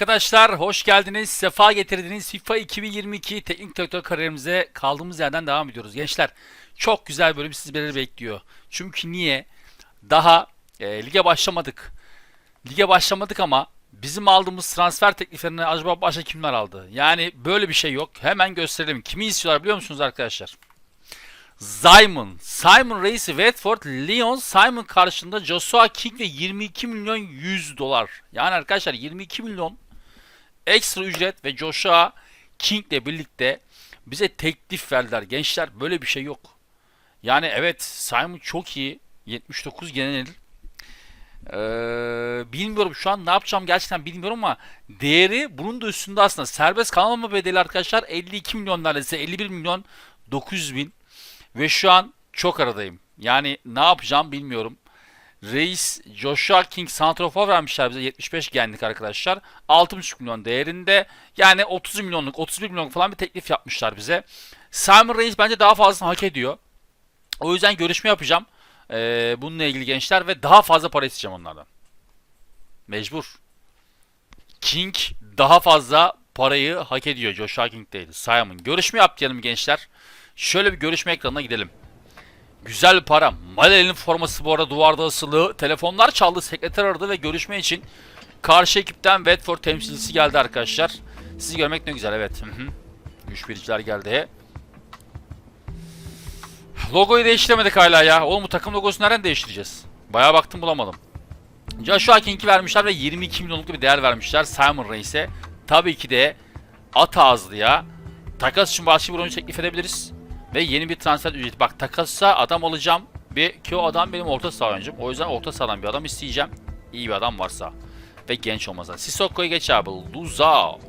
Arkadaşlar hoş geldiniz. Sefa getirdiniz. FIFA 2022 teknik direktör kariyerimize kaldığımız yerden devam ediyoruz. Gençler çok güzel bölüm sizleri bekliyor. Çünkü niye? Daha e, lige başlamadık. Lige başlamadık ama bizim aldığımız transfer tekliflerini acaba başka kimler aldı? Yani böyle bir şey yok. Hemen gösterelim. Kimi istiyorlar biliyor musunuz arkadaşlar? Simon. Simon Reis'i Watford, Lyon Simon karşında Joshua King ve 22 milyon 100 dolar. Yani arkadaşlar 22 milyon ekstra ücret ve Joshua King'le birlikte bize teklif verdiler. Gençler böyle bir şey yok. Yani evet Simon çok iyi. 79 genel. Ee, bilmiyorum şu an ne yapacağım gerçekten bilmiyorum ama değeri bunun da üstünde aslında. Serbest kalmama bedeli arkadaşlar 52 milyon neredeyse 51 milyon 900 bin. Ve şu an çok aradayım. Yani ne yapacağım bilmiyorum. Reis Joshua King Santrofor vermişler bize 75 genlik arkadaşlar. 6,5 milyon değerinde. Yani 30 milyonluk 31 milyonluk falan bir teklif yapmışlar bize. Simon Reis bence daha fazlasını hak ediyor. O yüzden görüşme yapacağım. Ee, bununla ilgili gençler ve daha fazla para isteyeceğim onlardan. Mecbur. King daha fazla parayı hak ediyor. Joshua King değil. Simon. Görüşme yap diyelim gençler. Şöyle bir görüşme ekranına gidelim. Güzel para. Malel'in forması bu arada duvarda asılı. Telefonlar çaldı. Sekreter aradı ve görüşme için karşı ekipten Watford temsilcisi geldi arkadaşlar. Sizi görmek ne güzel evet. Hı. Güç biriciler geldi. Logoyu değiştiremedik hala ya. Oğlum bu takım logosunu nereden değiştireceğiz? Bayağı baktım bulamadım. Joshua King'i vermişler ve 22 milyonluk bir değer vermişler Simon Reis'e. Tabii ki de at ağızlıya takas için başka bir oyuncu teklif edebiliriz. Ve yeni bir transfer ücreti. Bak takassa adam alacağım. Ve ki o adam benim orta saha oyuncum. O yüzden orta sahadan bir adam isteyeceğim. İyi bir adam varsa. Ve genç olmazsa. Sissoko'yu geç abi. Luzao.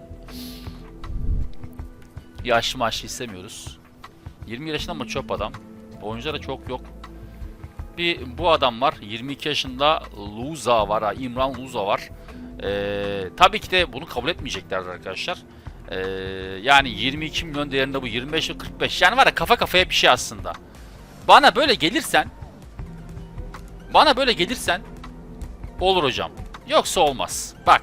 Yaşlı maçlı istemiyoruz. 20 yaşında ama çöp adam. Oyunculara çok yok. Bir bu adam var. 22 yaşında Luza var. Ha, İmran Luza var. Ee, tabii ki de bunu kabul etmeyecekler arkadaşlar. Ee, yani 22 milyon değerinde bu 25 ve 45. Yani var ya kafa kafaya bir şey aslında. Bana böyle gelirsen bana böyle gelirsen olur hocam. Yoksa olmaz. Bak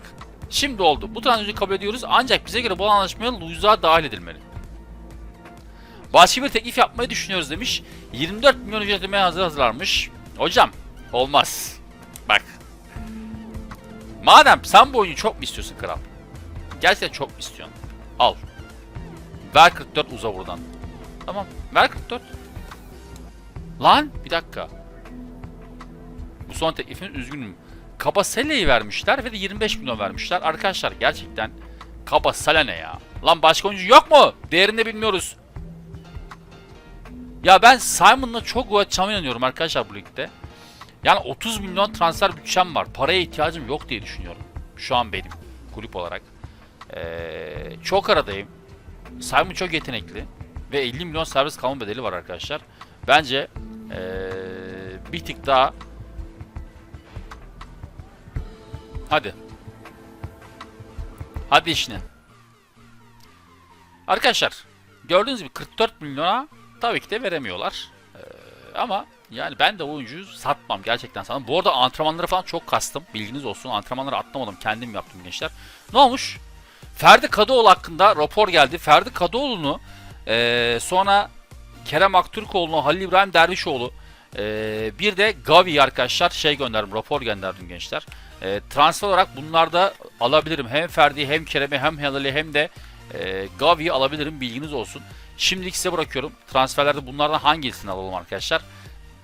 şimdi oldu. Bu transferi kabul ediyoruz ancak bize göre bu anlaşmaya Luza dahil edilmeli. Başka bir teklif yapmayı düşünüyoruz demiş. 24 milyon ücret ödemeye hazır hazırlarmış. Hocam olmaz. Bak. Madem sen bu oyunu çok mu istiyorsun kral? Gerçekten çok mu istiyorsun? Al. Ver 44 uza buradan. Tamam. Ver 44. Lan bir dakika. Bu son teklifin üzgünüm. Kabasele'yi vermişler ve de 25 milyon vermişler. Arkadaşlar gerçekten Kabasele ne ya? Lan başka oyuncu yok mu? Değerini de bilmiyoruz. Ya ben Simon'la çok gol atacağıma inanıyorum arkadaşlar bu ligde. Yani 30 milyon transfer bütçem var. Paraya ihtiyacım yok diye düşünüyorum. Şu an benim kulüp olarak. Ee, çok aradayım. Simon çok yetenekli. Ve 50 milyon servis kalma bedeli var arkadaşlar. Bence ee, bir tık daha Hadi. Hadi işine. Arkadaşlar gördüğünüz gibi 44 milyona tabii ki de veremiyorlar. Ee, ama yani ben de oyuncuyu satmam gerçekten sana. Bu arada antrenmanları falan çok kastım. Bilginiz olsun. Antrenmanları atlamadım. Kendim yaptım gençler. Ne olmuş? Ferdi Kadıoğlu hakkında rapor geldi. Ferdi Kadıoğlu'nu ee, sonra Kerem Aktürkoğlu'nu, Halil İbrahim Dervişoğlu ee, bir de Gavi arkadaşlar şey gönderdim. Rapor gönderdim gençler. Ee, transfer olarak bunlarda alabilirim. Hem Ferdi hem Kerem'i hem Helal'i hem de e, Gavi'yi alabilirim. Bilginiz olsun. Şimdilik size bırakıyorum. Transferlerde bunlardan hangisini alalım arkadaşlar?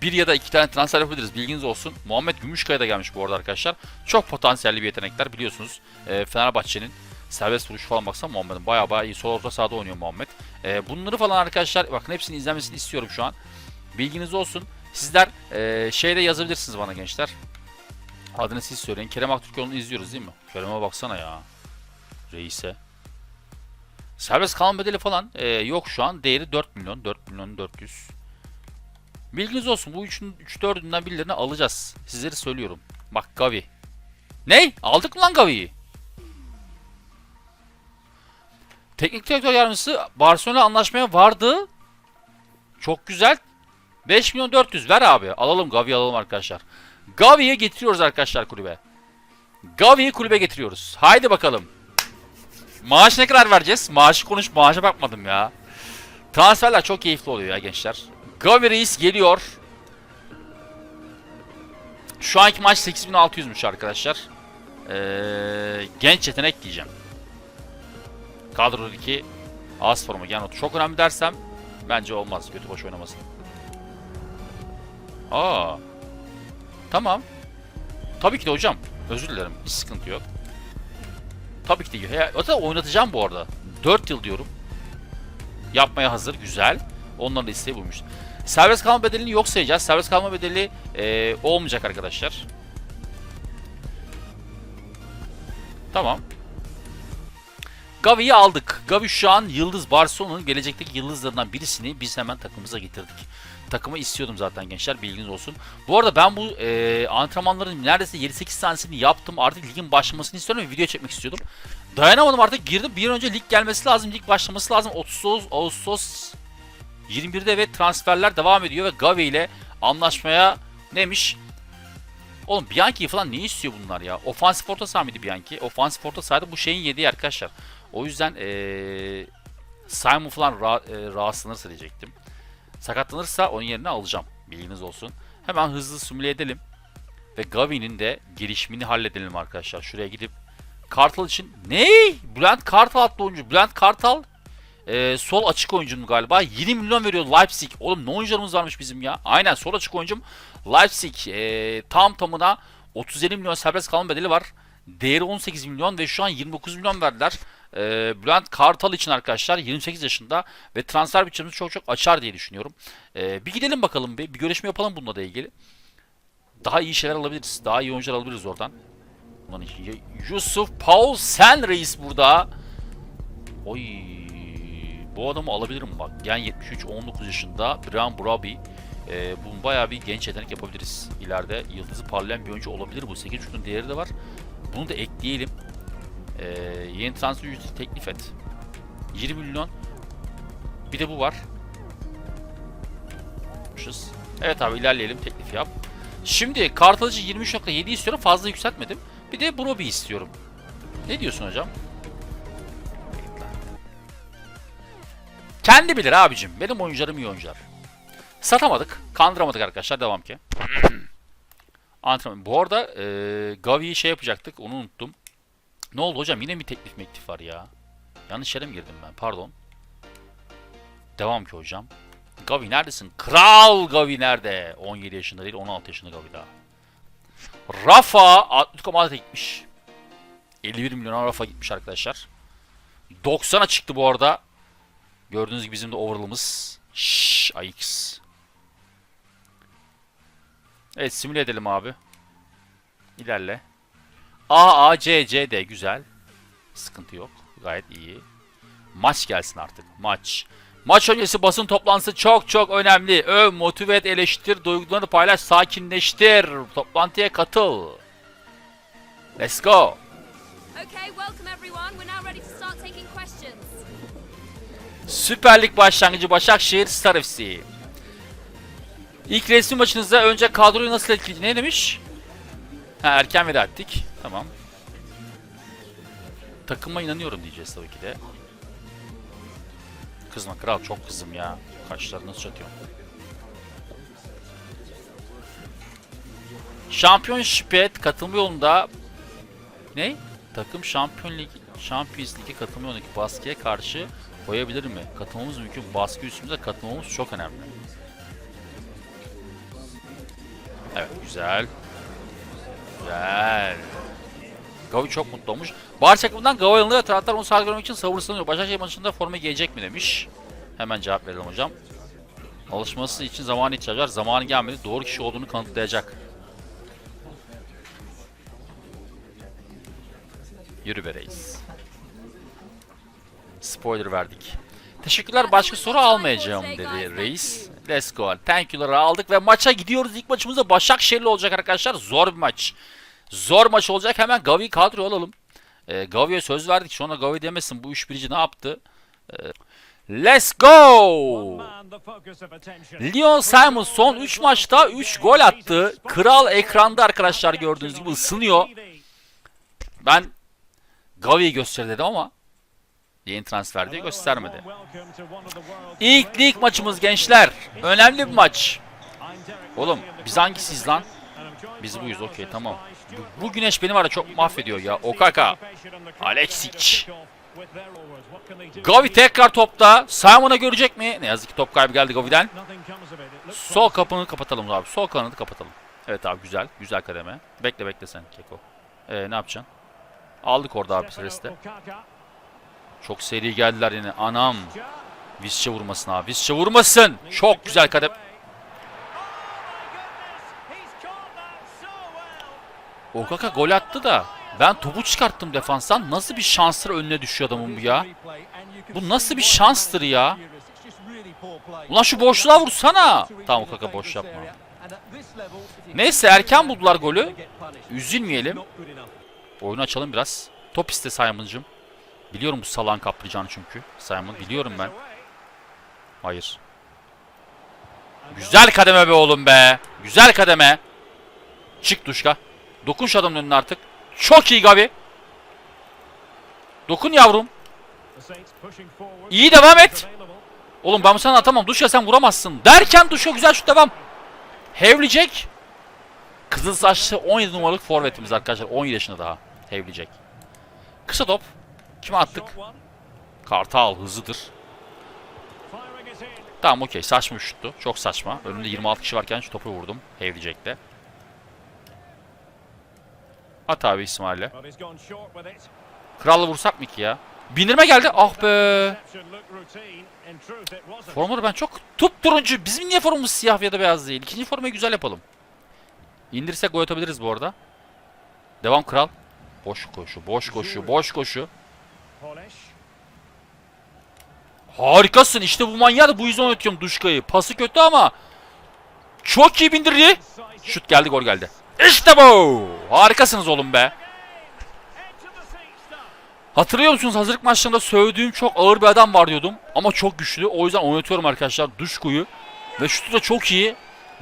Bir ya da iki tane transfer yapabiliriz. Bilginiz olsun. Muhammed Gümüşkaya da gelmiş bu arada arkadaşlar. Çok potansiyelli bir yetenekler biliyorsunuz. E, Fenerbahçe'nin serbest vuruş falan baksana Muhammed'in. Baya baya iyi. Sol orta sahada oynuyor Muhammed. E, bunları falan arkadaşlar bakın hepsini izlemesini istiyorum şu an. Bilginiz olsun. Sizler e, şeyde yazabilirsiniz bana gençler. Adını siz söyleyin. Kerem Aktürkoğlu'nu izliyoruz değil mi? Kerem'e baksana ya. Reis'e. Serbest kalma bedeli falan e, yok şu an. Değeri 4 milyon. 4 milyon 400. Bilginiz olsun. Bu 3'ün 3-4'ünden birilerini alacağız. Sizleri söylüyorum. Bak Gavi. Ne? Aldık mı lan Gavi'yi? Teknik direktör yardımcısı Barcelona anlaşmaya vardı. Çok güzel. 5 milyon 400 ver abi. Alalım Gavi alalım arkadaşlar. Gavi'yi getiriyoruz arkadaşlar kulübe. Gavi'yi kulübe getiriyoruz. Haydi bakalım. Maaş ne kadar vereceğiz? Maaşı konuş, maaşa bakmadım ya. Transferler çok keyifli oluyor ya gençler. Gavi Reis geliyor. Şu anki maç 8600'müş arkadaşlar. Ee, genç yetenek diyeceğim. Kadrodaki az forma. Yani çok önemli dersem bence olmaz. Kötü boş oynamasın. Aa. Tamam. Tabii ki de hocam. Özür dilerim. Hiç sıkıntı yok. Tabii ki de. He, da oynatacağım bu arada. 4 yıl diyorum. Yapmaya hazır. Güzel. Onların da isteği buymuş. Serbest kalma bedelini yok sayacağız. Serbest kalma bedeli e, olmayacak arkadaşlar. Tamam. Gavi'yi aldık. Gavi şu an Yıldız Barcelona'nın gelecekteki yıldızlarından birisini biz hemen takımımıza getirdik. Takımı istiyordum zaten gençler bilginiz olsun. Bu arada ben bu e, antrenmanların neredeyse 7-8 tanesini yaptım. Artık ligin başlamasını istiyorum ve video çekmek istiyordum. Dayanamadım artık girdim. Bir önce lig gelmesi lazım. Lig başlaması lazım. 30 Ağustos 21'de ve transferler devam ediyor ve Gavi ile anlaşmaya neymiş? Oğlum Bianchi'yi falan ne istiyor bunlar ya? Ofansif orta saha mıydı Bianchi? Ofansif orta sahada bu şeyin yediği arkadaşlar. O yüzden ee, Simon falan ra e, rahatsızlanırsa diyecektim. Sakatlanırsa onun yerine alacağım. Bilginiz olsun. Hemen hızlı simüle edelim. Ve Gavi'nin de gelişimini halledelim arkadaşlar. Şuraya gidip Kartal için ne? Bülent Kartal adlı oyuncu. Bülent Kartal e, sol açık oyuncum galiba. 20 milyon veriyor Leipzig. Oğlum ne oyuncularımız varmış bizim ya. Aynen sol açık oyuncum. Leipzig e, tam tamına 37 milyon serbest kalma bedeli var. Değeri 18 milyon ve şu an 29 milyon verdiler. E, Bülent Kartal için arkadaşlar 28 yaşında ve transfer bütçemizi çok çok açar diye düşünüyorum. E, bir gidelim bakalım bir, bir görüşme yapalım bununla da ilgili. Daha iyi şeyler alabiliriz. Daha iyi oyuncular alabiliriz oradan. Yusuf Paul Sen reis burada. Oy bu adamı alabilirim bak. Gen 73 19 yaşında Brian Brabi. Ee, bunun bayağı bir genç yetenek yapabiliriz. İleride yıldızı parlayan bir oyuncu olabilir bu. 8 şutun değeri de var. Bunu da ekleyelim. Ee, yeni transfer ücreti teklif et. 20 milyon. Bir de bu var. Evet abi ilerleyelim teklif yap. Şimdi kartalıcı 23.7 istiyorum. Fazla yükseltmedim. Bir de Broby istiyorum. Ne diyorsun hocam? Kendi bilir abicim. Benim oyuncularım iyi oyuncular. Satamadık. Kandıramadık arkadaşlar. Devam ki. Antrenman. Bu arada e, Gavi'yi şey yapacaktık. Onu unuttum. Ne oldu hocam? Yine mi teklif meklif var ya? Yanlış yere mi girdim ben? Pardon. Devam ki hocam. Gavi neredesin? Kral Gavi nerede? 17 yaşında değil 16 yaşında Gavi daha. Rafa Atletico Madrid'e gitmiş. 51 milyon Rafa gitmiş arkadaşlar. 90'a çıktı bu arada. Gördüğünüz gibi bizim de overall'ımız. Şşş AX. Evet simüle edelim abi. İlerle. A, A, C, C, D güzel. Sıkıntı yok. Gayet iyi. Maç gelsin artık. Maç. Maç öncesi basın toplantısı çok çok önemli. Öv, motive et, eleştir, duygularını paylaş, sakinleştir. Toplantıya katıl. Let's go. Okay, welcome everyone. We're now ready to start taking questions. Süper Lig başlangıcı Başakşehir Star FC. İlk resmi maçınızda önce kadroyu nasıl etkiledi? Ne demiş? Ha, erken veda ettik. Tamam. Takıma inanıyorum diyeceğiz tabii ki de. Kızma kral çok kızım ya. Kaşları nasıl çatıyorum. Şampiyonşip'e katılma yolunda ne? Takım Şampiyon Lig Champions Lig'e katılma yolundaki baskıya karşı koyabilir mi? Katılmamız mümkün. Baskı üstümüze katılmamız çok önemli. Evet güzel. Güzel. Gavi çok mutlu olmuş. Bahar çakımından Gavi alındı ve taraftar onu görmek için sabırsızlanıyor. Başakşehir maçında forma giyecek mi demiş. Hemen cevap verelim hocam. Alışması için zamanı ihtiyacı var. Zamanı gelmedi. Doğru kişi olduğunu kanıtlayacak. Yürü be reis. Spoiler verdik. Teşekkürler başka soru almayacağım dedi reis. Let's go. Thank you'ları aldık ve maça gidiyoruz. İlk maçımızda Başakşehir'le olacak arkadaşlar. Zor bir maç. Zor maç olacak. Hemen Gavi kadro alalım. Ee, Gavi'ye söz verdik. Sonra Gavi demesin bu iş birici ne yaptı? Ee, let's go. Leon Simon son 3 maçta 3 gol attı. Kral ekranda arkadaşlar gördüğünüz gibi ısınıyor. Ben Gavi'yi göster dedim ama Yeni transfer diye göstermedi. İlk lig maçımız gençler. Önemli bir maç. Oğlum biz hangisiyiz lan? Biz buyuz okey tamam. Bu, bu güneş beni var ya çok mahvediyor ya. Okaka. Alexic. Gavi tekrar topta. Simon'a görecek mi? Ne yazık ki top kaybı geldi Gavi'den. Sol kapını kapatalım abi. Sol kanadı kapatalım. Evet abi güzel. Güzel kademe. Bekle bekle sen Keko. Ee, ne yapacaksın? Aldık orada abi Celeste. Çok seri geldiler yine. Anam. Visca vurmasın abi. Visca vurmasın. Çok güzel kadem. Okaka gol attı da ben topu çıkarttım defanstan. Nasıl bir şansdır önüne düşüyor adamın bu ya? Bu nasıl bir şanstır ya? Ulan şu boşluğa vursana. Tamam Okaka boş yapma. Neyse erken buldular golü. Üzülmeyelim. Oyunu açalım biraz. Top iste Simon'cım. Biliyorum bu salan kaplayacağını çünkü. Simon biliyorum ben. Hayır. Güzel kademe be oğlum be. Güzel kademe. Çık Duşka. Dokun şu adamın önüne artık. Çok iyi Gavi. Dokun yavrum. İyi devam et. Oğlum ben bu sana atamam. Duşka sen vuramazsın. Derken Duşka güzel şut devam. Hevlicek. Kızıl saçlı 17 numaralık forvetimiz arkadaşlar. 17 yaşında daha. Hevlicek. Kısa top. Kime attık? Kartal hızlıdır. Tamam okey. Saçma şuttu. Çok saçma. Önümde 26 kişi varken şu topu vurdum. Hevlicek'te. At abi İsmail'e. Kralla vursak mı ki ya? Bindirme geldi. Ah be. Formaları ben çok turuncu. Bizim niye formamız siyah ya da beyaz değil? İkinci formayı güzel yapalım. İndirsek gol atabiliriz bu arada. Devam kral. Boş koşu, boş koşu, boş koşu. Harikasın. İşte bu manyağı da bu yüzden oynatıyorum Duşka'yı. Pası kötü ama çok iyi bindirdi. Şut geldi, gol geldi. İşte bu. Harikasınız oğlum be. Hatırlıyor musunuz hazırlık maçlarında sövdüğüm çok ağır bir adam var diyordum. Ama çok güçlü. O yüzden oynatıyorum arkadaşlar Duşku'yu. Ve şutu da çok iyi.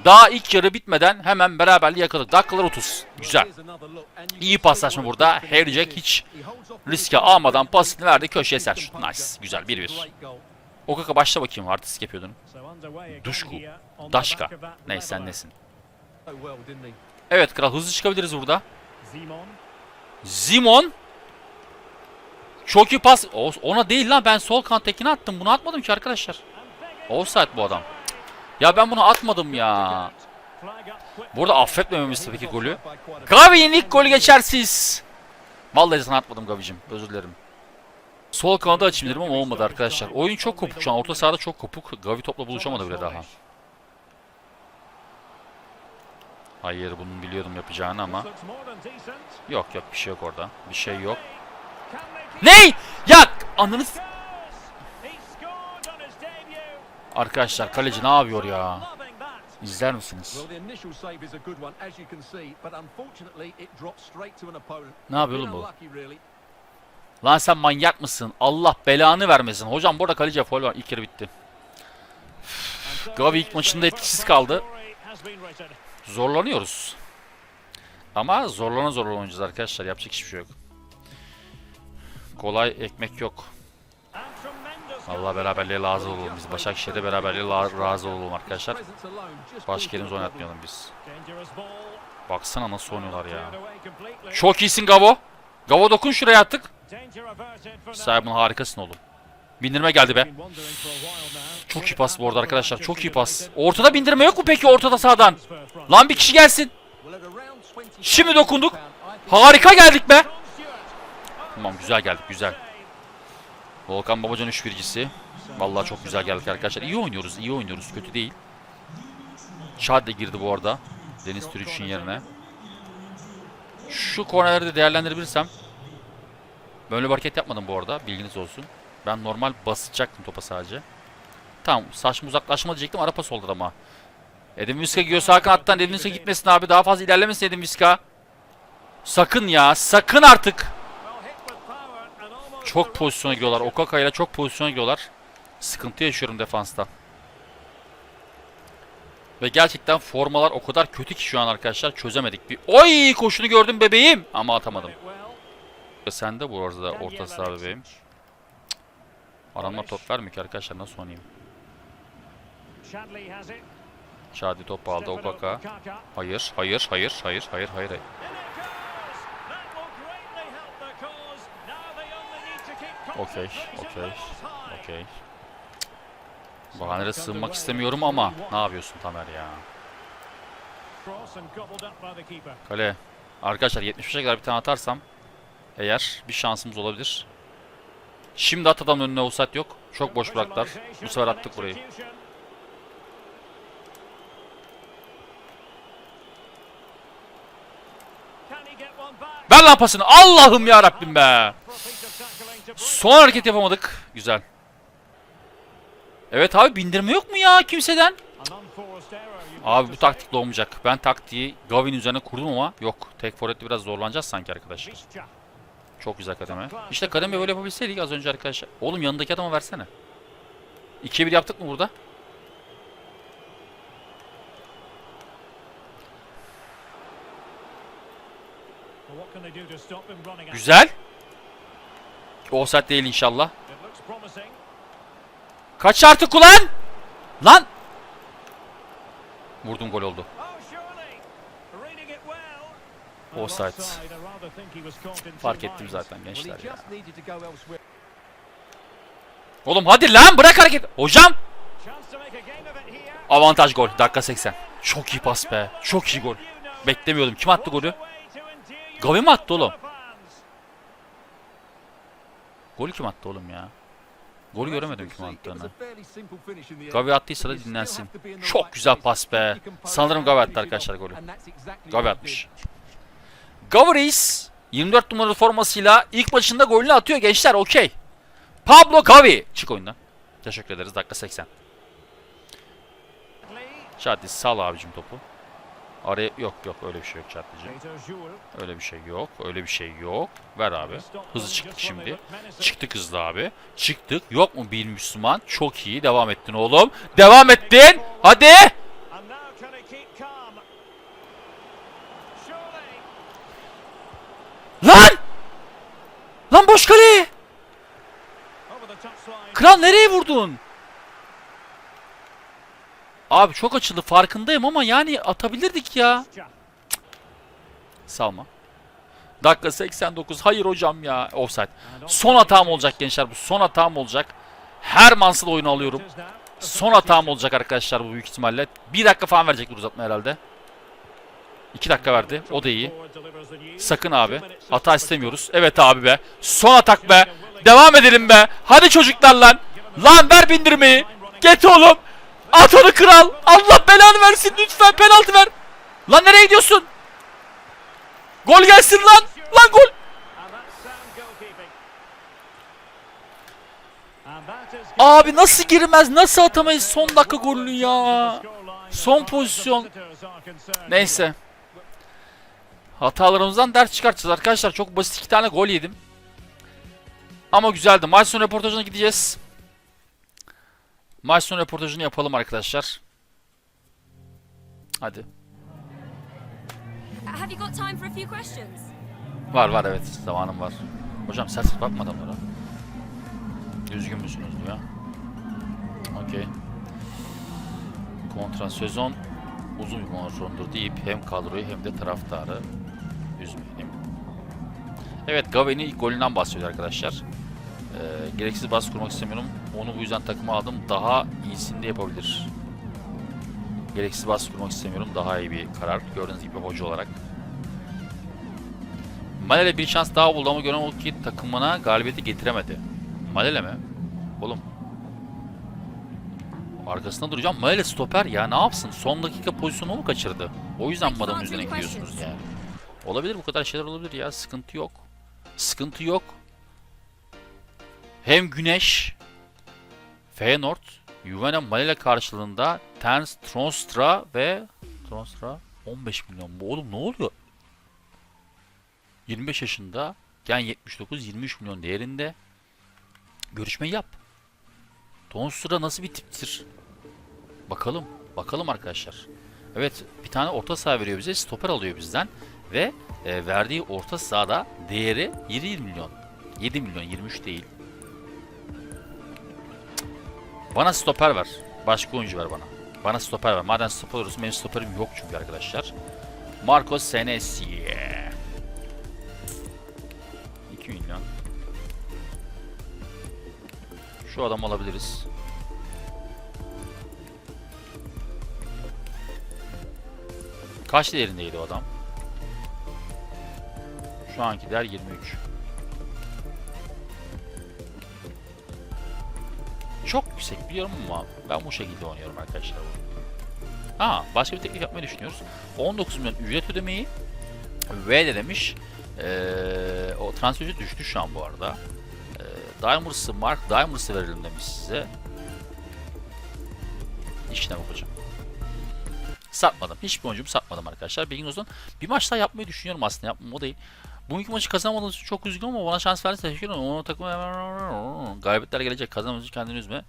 Daha ilk yarı bitmeden hemen beraberliği yakaladık. Dakikalar 30. Güzel. İyi paslaşma burada. Harry Jack hiç riske almadan pasını verdi. Köşeye sert şut. Nice. Güzel. 1-1. Okaka başla bakayım. Artistik yapıyordun. Duşku. Daşka. Neyse sen nesin? Evet kral hızlı çıkabiliriz burada. Zimon. Çok iyi pas. O- Ona değil lan ben sol kantekine attım. Bunu atmadım ki arkadaşlar. Offside bu adam. Cık. Ya ben bunu atmadım ya. Burada affetmememiz tabii ki golü. Gavi'nin ilk golü geçersiz. Vallahi sana atmadım Gavi'cim. Özür dilerim. Sol kanada açayım dedim ama olmadı arkadaşlar. Oyun çok kopuk şu an. Orta sahada çok kopuk. Gavi topla buluşamadı bile daha. Hayır bunu biliyordum yapacağını ama. Yok yok bir şey yok orada. Bir şey yok. Ney? Ya ananız... Arkadaşlar kaleci ne yapıyor ya? İzler misiniz? Ne yapıyor oğlum bu? Lan sen manyak mısın? Allah belanı vermesin. Hocam burada kaleciye foul var. İlk yarı bitti. Gavi ilk maçında etkisiz kaldı. Zorlanıyoruz. Ama zorlana zorlana oynayacağız arkadaşlar. Yapacak hiçbir şey yok. Kolay ekmek yok. Allah beraberliğe lazım olalım biz. Başakşehir'de beraberliğe razı olalım arkadaşlar. Başka yerimizi oynatmayalım biz. Baksana nasıl oynuyorlar ya. Çok iyisin Gavo. Gavo dokun şuraya attık. Simon harikasın oğlum. Bindirme geldi be. Çok iyi pas bu arada arkadaşlar. Çok iyi pas. Ortada bindirme yok mu peki ortada sağdan? Lan bir kişi gelsin. Şimdi dokunduk. Harika geldik be. Tamam güzel geldik güzel. Volkan Babacan 3 biricisi. Vallahi çok güzel geldik arkadaşlar. İyi oynuyoruz, iyi oynuyoruz. Kötü değil. Şad de girdi bu arada. Deniz Türüç'ün yerine. Şu kornerleri de değerlendirebilirsem. Böyle bir hareket yapmadım bu arada. Bilginiz olsun. Ben normal basacaktım topa sadece. Tamam saçma uzaklaşma diyecektim. Ara pas oldu ama. Edin Viska gidiyor sağ kanattan. Edin Viska gitmesin abi. Daha fazla ilerlemesin Edin Viska. Sakın ya. Sakın artık. Çok pozisyona gidiyorlar. Okaka ile çok pozisyona gidiyorlar. Sıkıntı yaşıyorum defansta. Ve gerçekten formalar o kadar kötü ki şu an arkadaşlar çözemedik. Bir oy koşunu gördüm bebeğim ama atamadım. Sen de bu arada orta saha bebeğim. Aramla top vermiyor ki arkadaşlar nasıl oynayayım? Şadi top aldı Okaka. Hayır, hayır, hayır, hayır, hayır, hayır. hayır. Okey, okey, okey. Bahanelere sığınmak istemiyorum ama ne yapıyorsun Tamer ya? Kale. Arkadaşlar 75'e kadar bir tane atarsam eğer bir şansımız olabilir. Şimdi at adamın önüne offside yok. Çok boş bıraktılar. Bu sefer attık burayı. Ver lan pasını. Allah'ım ya Rabbim be. Son hareket yapamadık. Güzel. Evet abi bindirme yok mu ya kimseden? Abi bu taktikle olmayacak. Ben taktiği Gavin üzerine kurdum ama yok. Tek forvette biraz zorlanacağız sanki arkadaşlar. Çok güzel kademe. İşte kademe böyle yapabilseydik az önce arkadaşlar. Oğlum yanındaki adama versene. 2'ye 1 yaptık mı burada? Güzel. Offside değil inşallah. Kaç artık ulan? Lan! Vurdum gol oldu. Offside. Fark ettim zaten gençler ya. Oğlum hadi lan bırak hareket. Hocam! Avantaj gol. Dakika 80. Çok iyi pas be. Çok iyi gol. Beklemiyordum. Kim attı golü? Gavi mi attı oğlum? Golü kim attı oğlum ya? Golü göremedim kim attığını. Gavi attıysa da dinlensin. Çok güzel pas be. Sanırım Gavi attı arkadaşlar golü. Gavi atmış. Gavi Reis 24 numaralı formasıyla ilk maçında golünü atıyor gençler okey. Pablo Gavi. Çık oyundan. Teşekkür ederiz dakika 80. Şadi sal abicim topu. Araya yok yok öyle bir şey yok Çatlıcığım. Öyle bir şey yok. Öyle bir şey yok. Ver abi. Hızlı çıktık şimdi. Çıktık hızlı abi. Çıktık. Yok mu bir Müslüman? Çok iyi. Devam ettin oğlum. Devam ettin. Hadi. Lan! Lan boş kale. Kral nereye vurdun? Abi çok açıldı farkındayım ama yani atabilirdik ya. Salma. Dakika 89. Hayır hocam ya. Offside. Son hatam olacak gençler bu. Son hatam olacak. Her mansıl oyunu alıyorum. Son hatam olacak arkadaşlar bu büyük ihtimalle. Bir dakika falan verecekler uzatma herhalde. İki dakika verdi. O da iyi. Sakın abi. Hata istemiyoruz. Evet abi be. Son atak be. Devam edelim be. Hadi çocuklar lan. Lan ver bindirmeyi. Get oğlum. At onu kral. Allah belanı versin lütfen penaltı ver. Lan nereye gidiyorsun? Gol gelsin lan. Lan gol. Abi nasıl girmez? Nasıl atamayız son dakika golünü ya? Son pozisyon. Neyse. Hatalarımızdan ders çıkartacağız arkadaşlar. Çok basit iki tane gol yedim. Ama güzeldi. Maç sonu röportajına gideceğiz. Maç sonu röportajını yapalım arkadaşlar. Hadi. Have you got time for a few questions? Var var evet zamanım var. Hocam sert bakma adamlara. Düzgün müsünüz diyor. Okey. Kontra sezon uzun bir maratondur deyip hem kadroyu hem de taraftarı üzmeyelim. Evet Gavi'nin ilk golünden bahsediyor arkadaşlar. Ee, gereksiz baskı kurmak istemiyorum. Onu bu yüzden takıma aldım. Daha iyisini de yapabilir. Gereksiz baskı kurmak istemiyorum. Daha iyi bir karar. Gördüğünüz gibi hoca olarak. Malele bir şans daha buldu ama gören o ki takımına galibiyeti getiremedi. Malele mi? Oğlum. Arkasında duracağım. Malele stoper ya ne yapsın? Son dakika pozisyonu mu kaçırdı? O yüzden bu adamın üzerine gidiyorsunuz yani. Olabilir bu kadar şeyler olabilir ya. Sıkıntı yok. Sıkıntı yok. Hem Güneş Feyenoord Juvenal Malele karşılığında Tens Tronstra ve Tronstra 15 milyon. Bu oğlum ne oluyor? 25 yaşında gen 79 23 milyon değerinde görüşmeyi yap. Tronstra nasıl bir tiptir? Bakalım. Bakalım arkadaşlar. Evet bir tane orta saha veriyor bize. Stoper alıyor bizden. Ve e, verdiği orta sahada değeri 7 milyon. 7 milyon 23 değil. Bana stoper ver. Başka oyuncu ver bana. Bana stoper ver. Madem stoper olursun benim stoperim yok çünkü arkadaşlar. Marcos Senesi. 2 milyon. Şu adamı alabiliriz. Kaç değerindeydi o adam? Şu anki değer 23. Çok yüksek biliyorum ama ben bu şekilde oynuyorum arkadaşlar. Ha, başka bir teklif yapmayı düşünüyoruz. 19 milyon ücret ödemeyi ve de demiş eee o transfer düştü şu an bu arada. Eee Diamonds'ı Mark Diamonds'ı verelim demiş size. İşine bakacağım. Satmadım. Hiçbir oyuncumu satmadım arkadaşlar. Bilgin olsun. Bir maç daha yapmayı düşünüyorum aslında. Yapmam o değil. Bugünkü maçı kazanamadığınız için çok üzgünüm ama bana şans verdiniz. Teşekkür ederim. Onu takım galibiyetler gelecek. Kazanmadığınız için kendini üzme.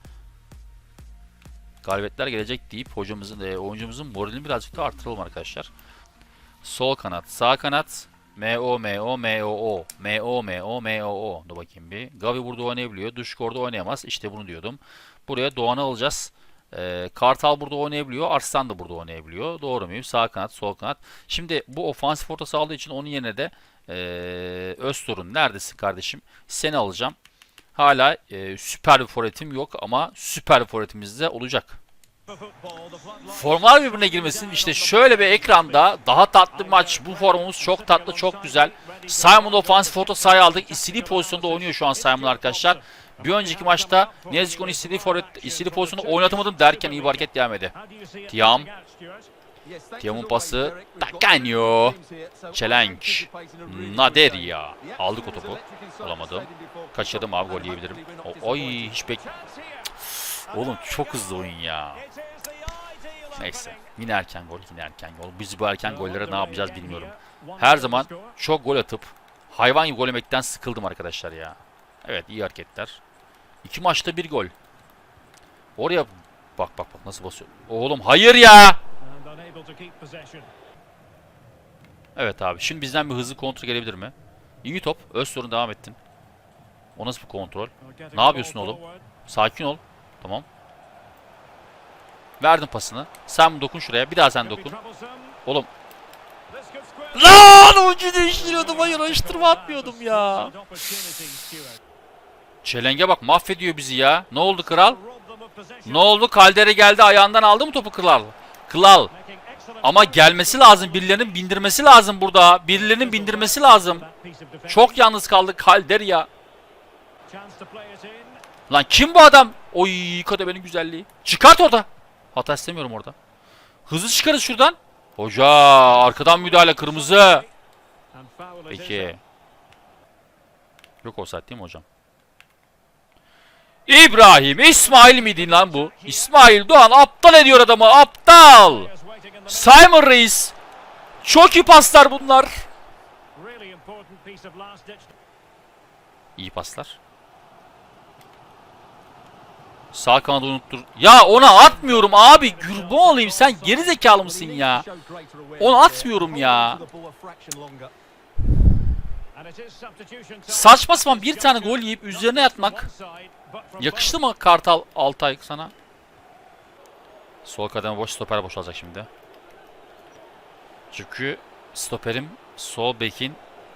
Galibiyetler gelecek deyip hocamızın, e, oyuncumuzun moralini birazcık da artıralım arkadaşlar. Sol kanat, sağ kanat. M-O, M-O, M-O-O. M-O, M-O, M-O-O. Dur bakayım bir. Gavi burada oynayabiliyor. Duşkor'da oynayamaz. İşte bunu diyordum. Buraya Doğan'ı alacağız. Ee, Kartal burada oynayabiliyor. Arslan da burada oynayabiliyor. Doğru muyum? Sağ kanat, sol kanat. Şimdi bu ofansif orta sağladığı için onun yerine de ee, Öztur'un neredesin kardeşim? Seni alacağım. Hala e, süper bir forvetim yok ama süper bir forvetimiz de olacak. Formlar birbirine girmesin. İşte şöyle bir ekranda daha tatlı maç. Bu formumuz çok tatlı, çok güzel. Simon ofansif orta sahaya aldık. İstediği pozisyonda oynuyor şu an Simon arkadaşlar. Bir önceki maçta ne yazık ki onu istediği, forvet, istediği pozisyonda oynatamadım derken iyi bir hareket devam ededi. Tiam. Tiam'ın pası. Takanyo. Çelenk. Naderia. Aldık o topu. Alamadım. Kaçırdım abi gol yiyebilirim. O, oy hiç bek... Oğlum çok hızlı oyun ya. Neyse. Yine erken gol, yine erken gol. Biz bu erken gollere ne yapacağız bilmiyorum. Her zaman çok gol atıp hayvan gibi gol yemekten sıkıldım arkadaşlar ya. Evet iyi hareketler. İki maçta bir gol. Oraya bak bak bak nasıl basıyor. Oğlum hayır ya. Evet abi şimdi bizden bir hızlı kontrol gelebilir mi? İyi top. Özsorun devam ettin. O nasıl bir kontrol? Ne yapıyorsun oğlum? Sakin ol. Tamam. Verdim pasını. Sen dokun şuraya. Bir daha sen dokun. Oğlum. Lan oyuncu değiştiriyordum. Hayır ayıştırma atmıyordum ya. Çelenge bak mahvediyor bizi ya. Ne oldu kral? Ne oldu? Kaldere geldi ayağından aldı mı topu kral? Kral. Ama gelmesi lazım. Birilerinin bindirmesi lazım burada. Birilerinin bindirmesi lazım. Çok yalnız kaldı Kalder ya. Lan kim bu adam? Oy kadebenin güzelliği. Çıkart orada. Hata istemiyorum orada. Hızlı çıkarız şuradan. Hoca arkadan müdahale kırmızı. Peki. Yok o saat değil mi hocam? İbrahim İsmail miydi lan bu? İsmail Doğan aptal ediyor adamı aptal. Simon Reis. Çok iyi paslar bunlar. İyi paslar. Sağ kanadı unuttur. Ya ona atmıyorum abi. Gürbo olayım sen geri zekalı mısın ya? Onu atmıyorum ya. Saçma sapan bir tane gol yiyip üzerine yatmak. Yakıştı mı Kartal Altay sana? Sol kademe boş stoper boşalacak şimdi. Çünkü stoperim sol bekin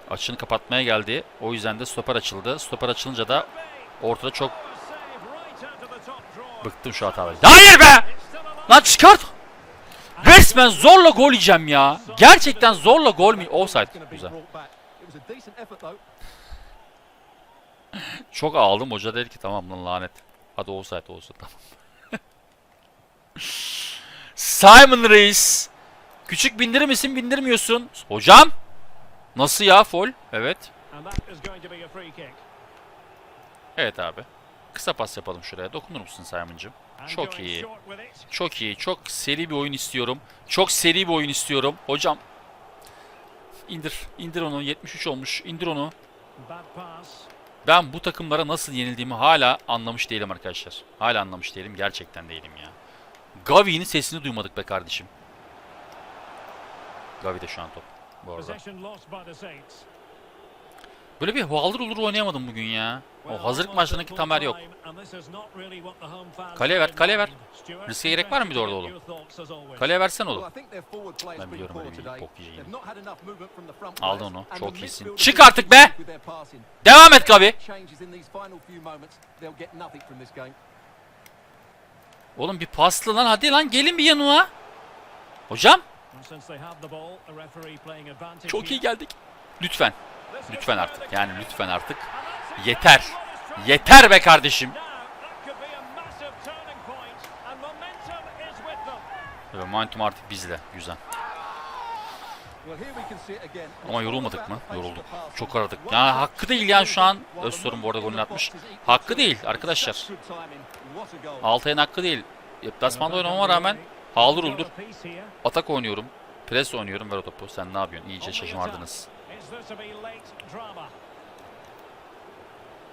açını kapatmaya geldi. O yüzden de stoper açıldı. Stoper açılınca da ortada çok bıktım şu hataları. Hayır be! Lan çıkart! Resmen zorla gol yiyeceğim ya. Gerçekten zorla gol mü? Offside. Güzel. Çok ağladım. Hoca dedi ki tamam lan lanet. Hadi offside olsun tamam. Simon Reis. Küçük bindirir misin bindirmiyorsun. Hocam. Nasıl ya fol? Evet. Evet abi. Kısa pas yapalım şuraya. Dokunur musun Simon'cığım? Çok iyi. Çok iyi. Çok seri bir oyun istiyorum. Çok seri bir oyun istiyorum. Hocam. İndir. İndir onu. 73 olmuş. İndir onu. Ben bu takımlara nasıl yenildiğimi hala anlamış değilim arkadaşlar. Hala anlamış değilim. Gerçekten değilim ya. Gavi'nin sesini duymadık be kardeşim. Gavi de şu an top. Bu arada. Böyle bir haldır olur oynayamadım bugün ya. O hazırlık maçlarındaki Tamer yok. Kaleye ver, kaleye ver. Riske gerek var mı bir de orada oğlum? Kaleye versen oğlum. Ben biliyorum öyle bir bok yiyeceğini. Aldın onu. Çok iyisin. Çık artık be! Devam et Gabi. Oğlum bir paslı lan hadi lan gelin bir yanıma. Hocam çok iyi geldik. Lütfen. Lütfen artık. Yani lütfen artık. Yeter. Yeter be kardeşim. Momentum artık bizle. Güzel. Ama yorulmadık mı? Yorulduk. Çok aradık. Yani hakkı değil yani şu an. Öztorun bu arada golünü atmış. Hakkı değil arkadaşlar. Altay'ın hakkı değil. Deplasmanda oynamama rağmen Halur uldur. Atak oynuyorum. Pres oynuyorum. Ver o topu. Sen ne yapıyorsun? İyice şaşımardınız.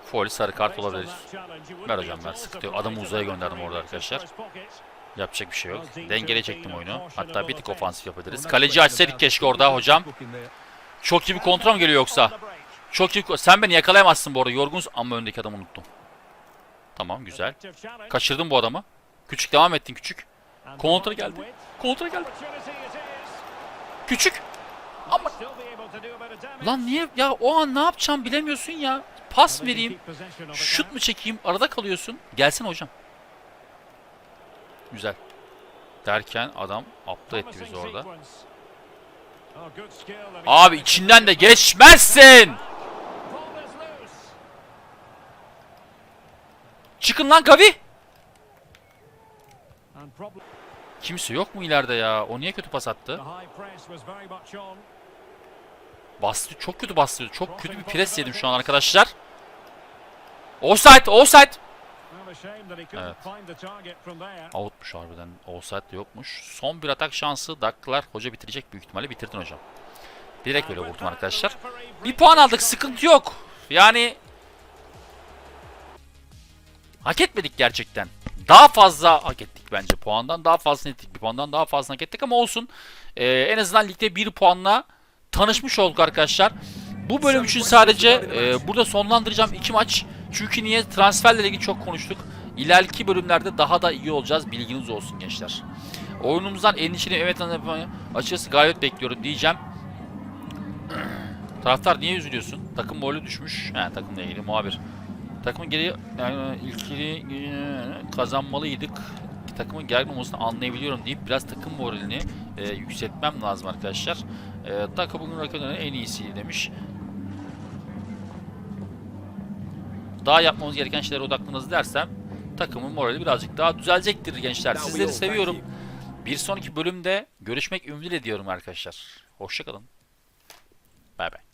Foul sarı kart olabilir. Ver hocam ver. Sıkıntı yok. Adamı uzaya gönderdim orada arkadaşlar. Yapacak bir şey yok. Dengele çektim oyunu. Hatta bir tık ofansif yapabiliriz. Kaleci açsaydık keşke orada hocam. Çok iyi bir kontrol mü geliyor yoksa? Çok iyi. Sen beni yakalayamazsın bu arada. Yorgunuz ama öndeki adamı unuttum. Tamam güzel. Kaçırdım bu adamı. Küçük devam ettin küçük. Kontra geldi. Kontra geldi. Küçük. Ama lan niye ya o an ne yapacağım bilemiyorsun ya. Pas vereyim. Şut mu çekeyim? Arada kalıyorsun. Gelsin hocam. Güzel. Derken adam aptal etti bizi orada. Abi içinden de geçmezsin. Çıkın lan Gavi. Kimse yok mu ileride ya? O niye kötü pas attı? Bastı, çok kötü bastı. Çok kötü bir pres yedim şu an arkadaşlar. Offside, offside. Evet. Outmuş harbiden. Offside de yokmuş. Son bir atak şansı. Dakikalar hoca bitirecek büyük ihtimalle. Bitirdin hocam. Direkt böyle vurdum arkadaşlar. Bir puan aldık. Sıkıntı yok. Yani hak etmedik gerçekten. Daha fazla hak ettik bence puandan. Daha fazla ettik bir puandan. Daha fazla hak ettik ama olsun. Ee, en azından ligde bir puanla tanışmış olduk arkadaşlar. Bu bölüm için sadece e, burada sonlandıracağım iki maç. Çünkü niye transferle ilgili çok konuştuk. İleriki bölümlerde daha da iyi olacağız. Bilginiz olsun gençler. Oyunumuzdan endişeliyim. Evet açıkçası galibiyet bekliyorum diyeceğim. Taraftar niye üzülüyorsun? Takım morali düşmüş. He takımla ilgili muhabir. Takımın geri yani ilkili kazanmalıydık. Takımın gergin olmasını anlayabiliyorum deyip biraz takım moralini e, yükseltmem lazım arkadaşlar. E, takımın rakiplerinin en iyisi demiş. Daha yapmamız gereken şeylere odaklanırız dersem takımın morali birazcık daha düzelecektir gençler. Sizleri seviyorum. Bir sonraki bölümde görüşmek ümidiyle diyorum arkadaşlar. Hoşçakalın. Bay bay.